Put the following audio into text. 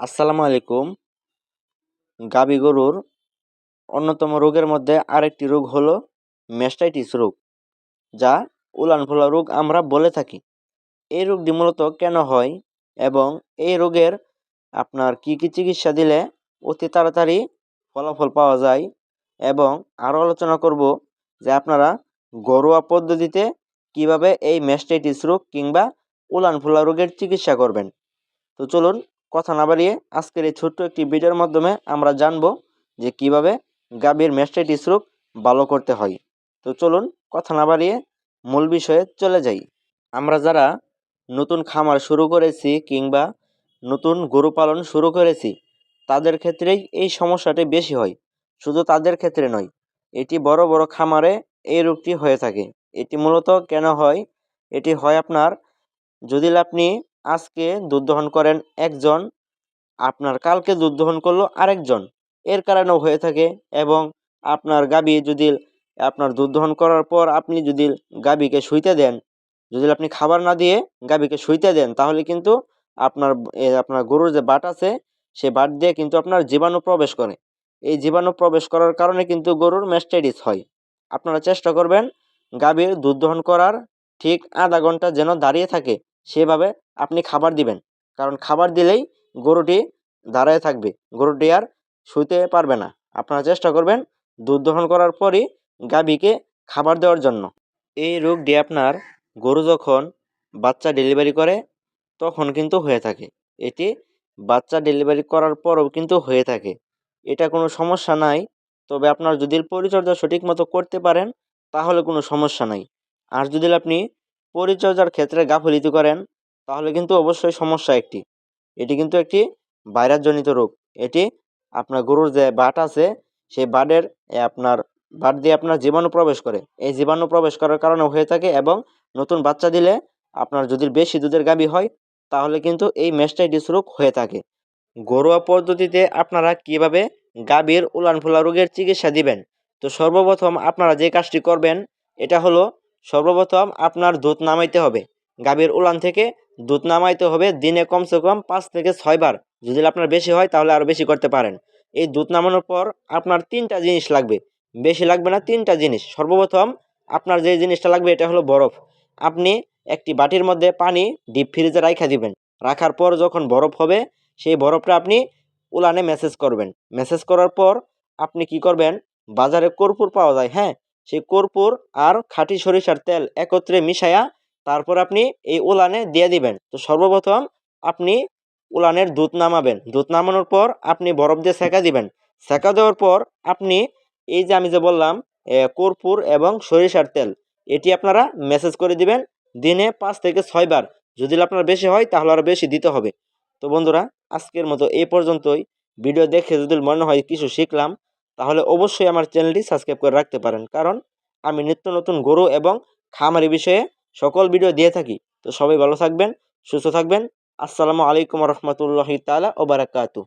আসসালামু আলাইকুম। গাবি গরুর অন্যতম রোগের মধ্যে আরেকটি রোগ হলো মেস্টাইটিস রোগ, যা উলান ফোলা রোগ আমরা বলে থাকি। এই রোগটি মূলত কেন হয় এবং এই রোগের আপনার কি কি চিকিৎসা দিলে অতি তাড়াতাড়ি ফলাফল পাওয়া যায় এবং আরও আলোচনা করব যে আপনারা ঘরোয়া পদ্ধতিতে কীভাবে এই মেস্টাইটিস রোগ কিংবা উলান ফোলা রোগের চিকিৎসা করবেন। তো চলুন কথা না বাড়িয়ে আজকের এই ছোট্ট একটি ভিডিওর মাধ্যমে আমরা জানব যে কীভাবে গাভীর ম্যাস্টাইটিস রোগ ভালো করতে হয়। তো চলুন কথা না বাড়িয়ে মূল বিষয়ে চলে যাই। আমরা যারা নতুন খামার শুরু করেছি কিংবা নতুন গরু পালন শুরু করেছি, তাদের ক্ষেত্রেই এই সমস্যাটি বেশি হয়। শুধু তাদের ক্ষেত্রে নয়, এটি বড় বড় খামারে এই রোগটি হয়ে থাকে। এটি মূলত কেন হয়? এটি হয় আপনার যদি আপনি আজকে দুধ দহন করেন একজন, আপনার কালকে দুধ দহন করল আরেকজন। এর কারণেও হয়ে থাকে এবং আপনার গাবি যদি আপনার দুধ দহন করার পর আপনি যদি গাবিকে শুইতে দেন, যদি আপনি খাবার না দিয়ে গাবিকে শুইতে দেন, তাহলে কিন্তু আপনার আপনার গরুর যে বাট আছে, সে বাট দিয়ে কিন্তু আপনার জীবাণু প্রবেশ করে। এই জীবাণু প্রবেশ করার কারণে কিন্তু গরুর ম্যাস্টাইটিস হয়। আপনারা চেষ্টা করবেন গাভীর দুধ দহন করার ঠিক আধা ঘণ্টা যেন দাঁড়িয়ে থাকে। সেভাবে আপনি খাবার দিবেন। কারণ খাবার দিলেই গরুটি দাঁড়ায় থাকবে। গরুটি আর শুতে পারবে না। আপনারা চেষ্টা করবেন দুধ দহন করার পরই গাভীকে খাবার দেওয়ার জন্য। এই রোগটি আপনার গরু যখন বাচ্চা ডেলিভারি করে, তখন কিন্তু হয়ে থাকে। এটি বাচ্চা ডেলিভারি করার পরও কিন্তু হয়ে থাকে। এটা কোনো সমস্যা নাই। তবে আপনার যদি পরিচর্যা সঠিক মতো করতে পারেন, তাহলে কোনো সমস্যা নাই। আর যদি আপনি পরিচর্যার ক্ষেত্রে গাফলিতি করেন, তাহলে কিন্তু অবশ্যই সমস্যা একটি। এটি কিন্তু একটি ভাইরাসজনিত রোগ। এটি আপনার গরুর যে বাট আছে, সেই বাটের আপনার, বাট দিয়ে আপনার জীবাণু প্রবেশ করে। এই জীবাণু প্রবেশ করার কারণে হয়ে থাকে এবং নতুন বাচ্চা দিলে আপনার যদি বেশি দুধের গাবি হয়, তাহলে কিন্তু এই মেস্টাইটিস রোগ হয়ে থাকে। ঘরোয়া পদ্ধতিতে আপনারা কীভাবে গাভীর উলানফুলা রোগের চিকিৎসা দিবেন? তো সর্বপ্রথম আপনারা যে কাজটি করবেন, এটা হলো সর্বপ্রথম আপনার দুধ নামাইতে হবে। গাভীর উলান থেকে দুধ নামাইতে হবে দিনে কমসে কম পাঁচ থেকে ছয়বার যদি আপনার বেশি হয় তাহলে আরও বেশি করতে পারেন। এই দুধ নামানোর পর আপনার তিনটা জিনিস লাগবে। বেশি লাগবে না তিনটা জিনিস। সর্বপ্রথম আপনার যে জিনিসটা লাগবে এটা হলো বরফ। আপনি একটি বাটির মধ্যে পানি ডিপ ফ্রিজে রাখা দিবেন। রাখার পর যখন বরফ হবে, সেই বরফটা আপনি উলানে মেসেজ করবেন। মেসেজ করার পর আপনি কি করবেন? বাজারে কর্পূর পাওয়া যায় হ্যাঁ? সেই কর্পূর আর খাঁটি সরিষার তেল একত্রে মিশায়া তারপর আপনি এই উলানে দিয়ে দিবেন। তো সর্বপ্রথম আপনি উলানের দুধ নামাবেন। দুধ নামানোর পর আপনি বরফ দিয়ে সেঁকা দিবেন। সেঁকা দেওয়ার পর আপনি এই যে আমি যে বললাম কর্পূর এবং সরিষার তেল, এটি আপনারা মেসেজ করে দিবেন দিনে পাঁচ থেকে ছয়বার যদি আপনার বেশি হয় তাহলে আরও বেশি দিতে হবে। তো বন্ধুরা, আজকের মতো এই পর্যন্তই। ভিডিও দেখে যদি মনে হয় কিছু শিখলাম তাহলে অবশ্যই আমার চ্যানেলটি সাবস্ক্রাইব করে রাখতে পারেন। কারণ আমি নিত্য নতুন গরু এবং খামারি বিষয়ে সকল ভিডিও দিয়ে থাকি। তো সবাই ভালো থাকবেন, সুস্থ থাকবেন। আসসালামু আলাইকুম রহমতুল্লাহি তালা ও বারাকাতু